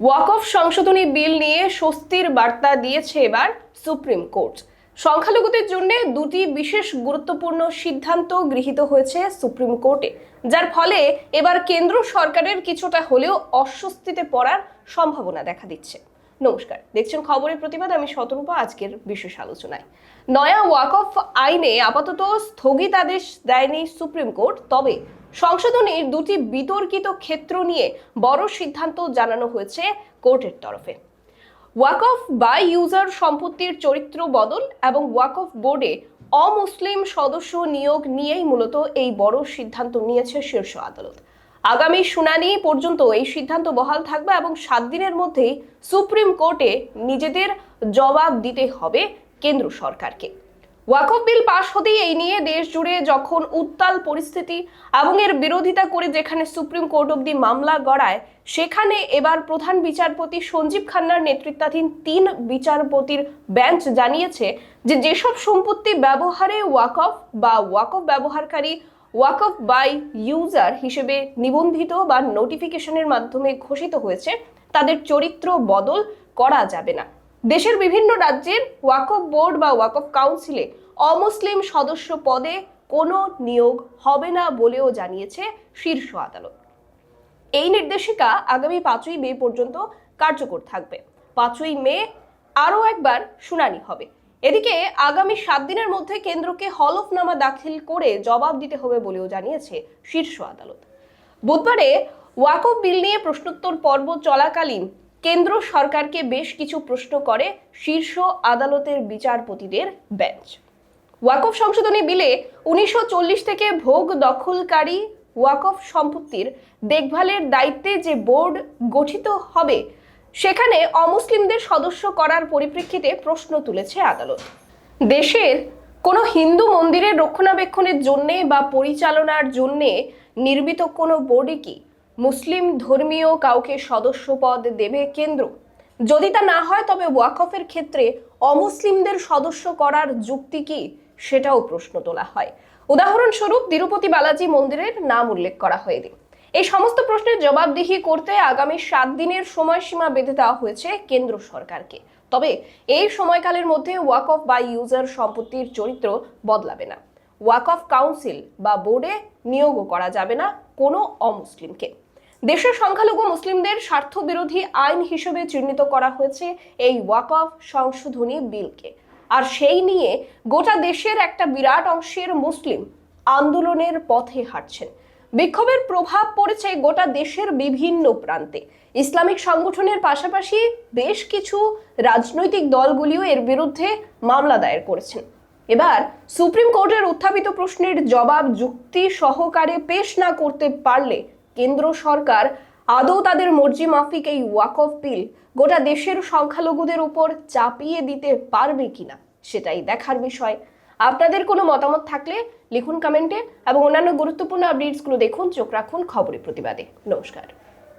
ওয়াকফ সংশোধনী বিল নিয়ে স্বস্তির বার্তা দিয়েছে এবার সুপ্রিম কোর্ট। সংখ্যালঘুদের জন্য দুটি বিশেষ গুরুত্বপূর্ণ সিদ্ধান্ত গৃহীত হয়েছে সুপ্রিম কোর্টে, যার ফলে এবার কেন্দ্র সরকারের কিছুটা হলেও অস্বস্তিতে পড়ার সম্ভাবনা দেখা দিচ্ছে। নমস্কার, দেখছেন খবরের প্রতিবাদ, আমি শতরূপা, আজকের বিশেষ আলোচনায়। নয়া ওয়াকফ আইনে আপাতত স্থগিতাদেশ দেয়নি সুপ্রিম কোর্ট, তবে সংশোধনীর দুটি বিতর্কিত ক্ষেত্র নিয়ে বড় সিদ্ধান্ত জানানো হয়েছে কোর্টের তরফে। ওয়াকফ বাই ইউজার সম্পত্তির চরিত্র বদল এবং ওয়াকফ বোর্ডে অমুসলিম সদস্য নিয়োগ নিয়েই মূলত এই বড় সিদ্ধান্ত নিয়েছে শীর্ষ আদালত। আগামী শুনানি পর্যন্ত এই সিদ্ধান্ত বহাল থাকবে এবং সাত দিনের মধ্যেই সুপ্রিম কোর্টে নিজেদের জবাব দিতে হবে কেন্দ্র সরকারকে। ওয়াকফ বিল পাশ হতেই এই নিয়ে দেশ জুড়ে যখন উত্তাল পরিস্থিতি এবং এর বিরোধিতা করে যেখানে সুপ্রিম কোর্ট অব্দি মামলা গড়ায়, সেখানে এবার প্রধান বিচারপতি সঞ্জীব খান্নার নেতৃত্বাধীন তিন বিচারপতির বেঞ্চ জানিয়েছে যে যেসব সম্পত্তি ব্যবহারে ওয়াকফ বা ওয়াকফ ব্যবহারকারী ওয়াকফ বাই ইউজার হিসেবে নিবন্ধিত বা নোটিফিকেশনের মাধ্যমে ঘোষিত হয়েছে, তাদের চরিত্র বদল করা যাবে না। দেশের বিভিন্ন রাজ্যের ওয়াকফ বোর্ড বা ওয়াকফ কাউন্সিলে অমুসলিম সদস্য পদে কোনো নিয়োগ হবে না বলেও জানিয়েছে শীর্ষ আদালত। এই নির্দেশিকা আগামী পাঁচই মে পর্যন্ত কার্যকর থাকবে। পাঁচই মে আরও একবার শুনানি হবে। এদিকে আগামী সাত দিনের মধ্যে কেন্দ্রকে হলফনামা দাখিল করে জবাব দিতে হবে বলেও জানিয়েছে শীর্ষ আদালত। বুধবারে ওয়াকফ বিল নিয়ে প্রশ্নোত্তর পর্ব চলাকালীন কেন্দ্র সরকারকে বেশ কিছু প্রশ্ন করে শীর্ষ আদালতের বিচারপতিদের বেঞ্চ। ওয়াকফ সংশোধনী বিলে উনিশশো চল্লিশ থেকে ভোগ দখলকারী ওয়াকফ সম্পত্তির দেখভালের দায়িত্বে যে বোর্ড গঠিত হবে, সেখানে অমুসলিমদের সদস্য করার পরিপ্রেক্ষিতে প্রশ্ন তুলেছে আদালত। দেশের কোনো হিন্দু মন্দিরের রক্ষণাবেক্ষণের জন্যে বা পরিচালনার জন্যে নির্মিত কোনো বোর্ডে কি মুসলিম ধর্মীয় কাউকে সদস্য পদ দেবে কেন্দ্র। যদি তা না হয়, তবে ওয়াকফের ক্ষেত্রে অমুসলিমদের সদস্য করার যুক্তি কি? সেটাও প্রশ্ন তোলা হয়। উদাহরণস্বরূপ, তিরুপতি বালাজি মন্দিরের নাম উল্লেখ করা হয়নি। এই সমস্ত প্রশ্নের জবাবদিহি করতে আগামী সাত দিনের সময়সীমা বেঁধে দেওয়া হয়েছে কেন্দ্র সরকারকে। তবে এই সময়কালের মধ্যে ওয়াকফ বা ইউজার সম্পত্তির চরিত্র বদলাবে না। ওয়াকফ কাউন্সিল বা বোর্ডে নিয়োগও করা যাবে না কোনো অমুসলিমকে। দেশের সংখ্যালঘু মুসলিমদের স্বার্থ বিরোধী আইন হিসেবে চিহ্নিত করা হয়েছে এই ওয়াকফ সংশোধনী বিলকে। আর সেই নিয়ে গোটা দেশের একটা বিরাট অংশের মুসলিম আন্দোলনের পথে হাঁটছেন। বিক্ষোভের প্রভাব পড়েছে গোটা দেশের বিভিন্ন প্রান্তে। ইসলামিক সংগঠনের পাশাপাশি বেশ কিছু রাজনৈতিক দলগুলিও এর বিরুদ্ধে মামলা দায়ের করেছেন। এবার সুপ্রিম কোর্টের উত্থাপিত প্রশ্নের জবাব যুক্তি সহকারে পেশ না করতে পারলে কেন্দ্র সরকার, আদৌ তাদের মর্জি মাফিক এই ওয়াক অফ বিল গোটা দেশের সংখ্যালঘুদের উপর চাপিয়ে দিতে পারবে কিনা, সেটাই দেখার বিষয়। আপনাদের কোনো মতামত থাকলে লিখুন কমেন্টে এবং অন্যান্য গুরুত্বপূর্ণ আপডেটসগুলো দেখুন, চোখ রাখুন খবরের প্রতিবাদে। নমস্কার।